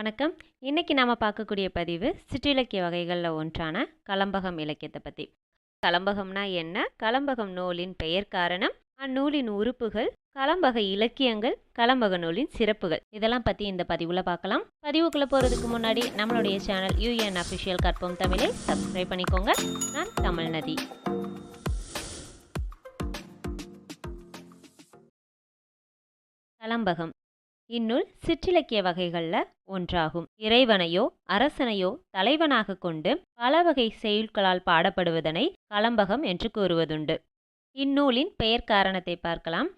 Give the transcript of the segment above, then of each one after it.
வணக்கம். இன்றைக்கி நாம் பார்க்கக்கூடிய பதிவு சிற்றிலக்கிய வகைகளில் ஒன்றான கலம்பகம் இலக்கியத்தை பற்றி கலம்பகம்னா என்ன? கலம்பகம் நூலின் பெயர் காரணம் அந்நூலின் உறுப்புகள் கலம்பக இலக்கியங்கள் கலம்பக நூலின் சிறப்புகள். இதெல்லாம் பற்றி இந்த பதிவில் பார்க்கலாம். பதிவுக்குள்ளே போகிறதுக்கு முன்னாடி நம்மளுடைய சேனல் யூஎன் அஃபிஷியல் கற்போம் தமிழை சப்ஸ்கிரைப் பண்ணிக்கோங்க. நான் தமிழ்நதி கலம்பகம். இந்நூல் சிற்றிலக்கிய வகைகளில் ஒன்றாகும். இறைவனையோ அரசனையோ தலைவனாக கொண்டு பல வகை செயல்களால் பாடப்படுவதனை கலம்பகம் என்று கூறுவதுண்டு. இந்நூலின் பெயர் காரணத்தை பார்க்கலாம்.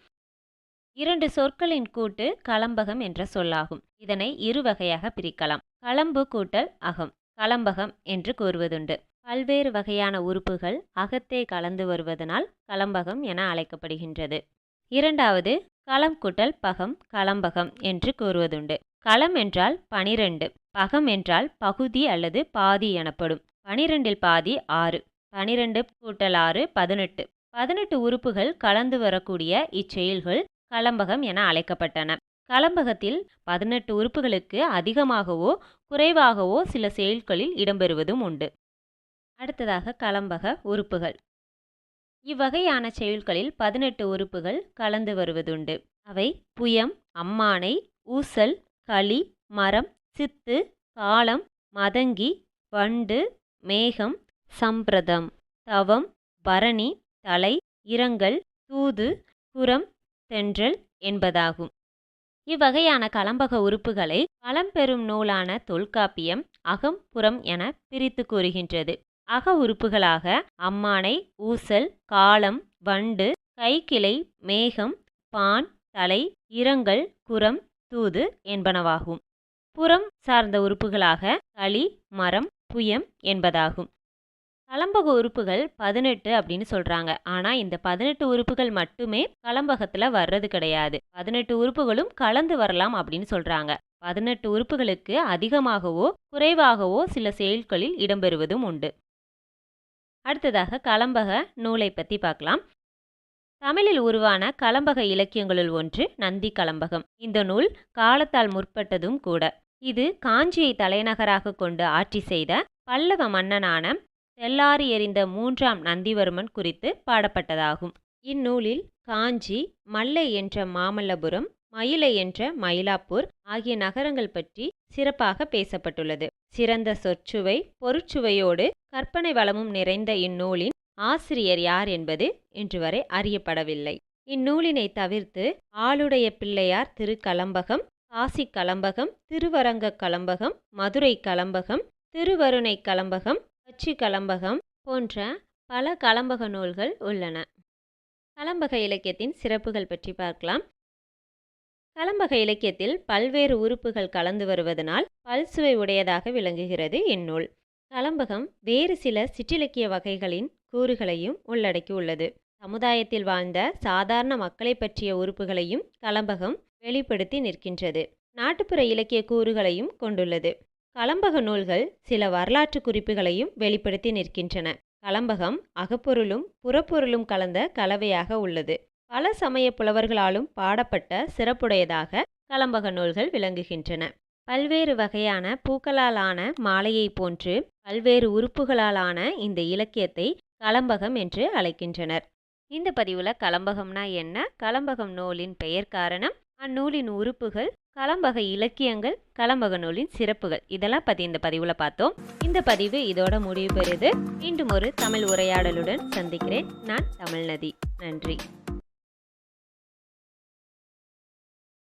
இரண்டு சொற்களின் கூட்டு கலம்பகம் என்ற சொல்லாகும். இதனை இரு வகையாக பிரிக்கலாம். களம்பு கூட்டல் அகம் கலம்பகம் என்று கூறுவதுண்டு. பல்வேறு வகையான உறுப்புகள் அகத்தே கலந்து வருவதனால் கலம்பகம் என அழைக்கப்படுகின்றது. இரண்டாவது களம் கூட்டல் பகம் களம்பகம் என்று கூறுவதுண்டு. களம் என்றால் பனிரெண்டு. பகம் என்றால் பகுதி அல்லது பாதி எனப்படும். பனிரெண்டில் பாதி ஆறு. பனிரெண்டு கூட்டல் ஆறு பதினெட்டு. பதினெட்டு உறுப்புகள் கலந்து வரக்கூடிய இச்செயல்கள் களம்பகம் என அழைக்கப்பட்டன. களம்பகத்தில் பதினெட்டு உறுப்புகளுக்கு அதிகமாகவோ குறைவாகவோ சில செயல்களில் இடம்பெறுவதும் உண்டு. அடுத்ததாக களம்பக உறுப்புகள். இவ்வகையான செயல்களில் பதினெட்டு உறுப்புகள் கலந்து வருவதுண்டு. அவை புயம் அம்மானை ஊசல் களி மரம் சித்து காலம் மதங்கி வண்டு மேகம் சம்பிரதம் தவம் பரணி தலை இரங்கல் தூது புறம் தென்றல் என்பதாகும். இவ்வகையான கலம்பக உறுப்புகளை பழம்பெரும் நூலான தொல்காப்பியம் அகம் புறம் என பிரித்து கூறுகின்றது. அக உறுப்புகளாக அம்மானை ஊசல் காலம் வண்டு கைக்கிளை மேகம் பான் தலை இரங்கல் குரம் தூது என்பனவாகும். புறம் சார்ந்த உறுப்புகளாக களி மரம் புயம் என்பதாகும். கலம்பக உறுப்புகள் பதினெட்டு அப்படின்னு சொல்றாங்க. ஆனா இந்த பதினெட்டு உறுப்புகள் மட்டுமே கலம்பகத்துல வர்றது கிடையாது. பதினெட்டு உறுப்புகளும் கலந்து வரலாம் அப்படின்னு சொல்றாங்க. பதினெட்டு உறுப்புகளுக்கு அதிகமாகவோ குறைவாகவோ சில செயல்களில் இடம்பெறுவதும் உண்டு. அடுத்ததாக கலம்பக நூலை பற்றி பார்க்கலாம். தமிழில் உருவான கலம்பக இலக்கியங்களுள் ஒன்று நந்தி கலம்பகம். இந்த நூல் காலத்தால் முற்பட்டதும் கூட. இது காஞ்சியை தலைநகராக கொண்டு ஆட்சி செய்த பல்லவ மன்னனான தெல்லாரி எறிந்த மூன்றாம் நந்திவர்மன் குறித்து பாடப்பட்டதாகும். இந்நூலில் காஞ்சி மல்லை என்ற மாமல்லபுரம் மயிலை என்ற மயிலாப்பூர் ஆகிய நகரங்கள் பற்றி சிறப்பாக பேசப்பட்டுள்ளது. சிறந்த சொற்சுவை பொருட்சுவையோடு கற்பனை வளமும் நிறைந்த இந்நூலின் ஆசிரியர் யார் என்பது இன்று வரை அறியப்படவில்லை. இந்நூலினை தவிர்த்து ஆளுடைய பிள்ளையார் திருக்கலம்பகம் காசி கலம்பகம் திருவரங்க கலம்பகம் மதுரை கலம்பகம் திருவருணை கலம்பகம் கச்சி கலம்பகம் போன்ற பல கலம்பக நூல்கள் உள்ளன. கலம்பக இலக்கியத்தின் சிறப்புகள் பற்றி பார்க்கலாம். கலம்பக இலக்கியத்தில் பல்வேறு உறுப்புகள் கலந்து வருவதனால் பல்சுவை உடையதாக விளங்குகிறது இந்நூல். கலம்பகம் வேறு சில சிற்றிலக்கிய வகைகளின் கூறுகளையும் உள்ளடக்கி உள்ளது. சமுதாயத்தில் வாழ்ந்த சாதாரண மக்களை பற்றிய உறுப்புகளையும் கலம்பகம் வெளிப்படுத்தி நிற்கின்றது. நாட்டுப்புற இலக்கிய கூறுகளையும் கொண்டுள்ளது. கலம்பக நூல்கள் சில வரலாற்று குறிப்புகளையும் வெளிப்படுத்தி நிற்கின்றன. கலம்பகம் அகப்பொருளும் புறப்பொருளும் கலந்த கலவையாக உள்ளது. பல சமய புலவர்களாலும் பாடப்பட்ட சிறப்புடையதாக கலம்பக நூல்கள் விளங்குகின்றன. பல்வேறு வகையான பூக்களாலான மாலையை போன்று பல்வேறு உறுப்புகளாலான இந்த இலக்கியத்தை கலம்பகம் என்று அழைக்கின்றனர். இந்த பதிவில் கலம்பகம்னா என்ன? கலம்பகம் நூலின் பெயர் காரணம் அந்நூலின் உறுப்புகள் கலம்பக இலக்கியங்கள் கலம்பக நூலின் சிறப்புகள். இதெல்லாம் பற்றி இந்த பதிவில் பார்த்தோம். இந்த பதிவு இதோட முடிவு பெறுது. மீண்டும் ஒரு தமிழ் உரையாடலுடன் சந்திக்கிறேன். நான் தமிழ்நதி நன்றி.